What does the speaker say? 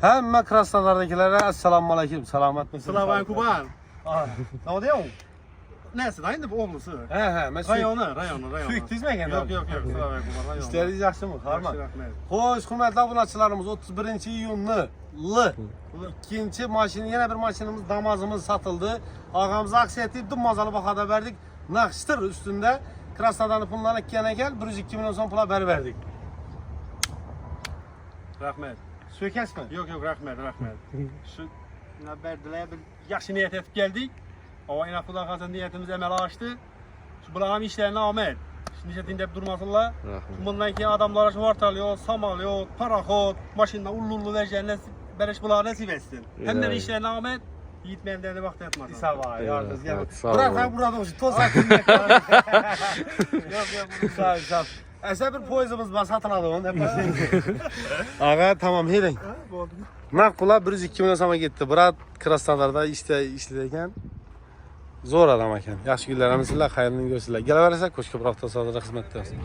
Həmmə Krasnodardakilərə assalamu alaykum. Salamat mısınız? Slavan Kuban. Ah, Ne diyor? Neyse, aynı bu oğlusu. Hə, hə, mən süyük, Rayonu, rayonu, rayonu. süyük dizməyən Yok yok yok, Slavan Kuban rayonu. Harman. Yaxşı, rəhmət. Xoş, hörmətli abunəçilərimiz 31-ci iyunlu lı ikinci maşın, yenə bir maşınımız, damazımız satıldı. Ağamıza aksiya etdik, Dummazalı baxada verdik. Nakştır üstündə Krasnodarın pullarına yana gel, 102 milyon son pula bər verdik. Rəhmət. Sökəsmə. Yok yok, rəhmət, rəhmət. Şu nə bərdiləyə bir yaxşı niyyət edib gəldik. Ama inaq bu arxasında niyyətimiz əmələ açdı. Şu bulağım işlərinə amət. Şimdi işte dinlep durmasınlar. Bundan ki adamlara şu vartalıyor, samalıyor, paraxod, maşınla ullu vereceğine beleş bulağı nasip etsin. Hem de Yani. işlerine ahmet, Yiğit Mevla'da vakti evet, sağ Bırak olun. ben burada olsun, toz atın. yok yok, sağ ol, sağ ol. Əsə bir poyzumuz var, satın alın. Ağa tamam, hedin. Naq pula 102 milyon sama getdi. Bırak Krasnodarda işte işləyərkən zor adam ekan. Sizlər, xeyirli görsünlər. Gələ verəsək, Koşka Bırak'ta sağlıqda xidmətdə olsun.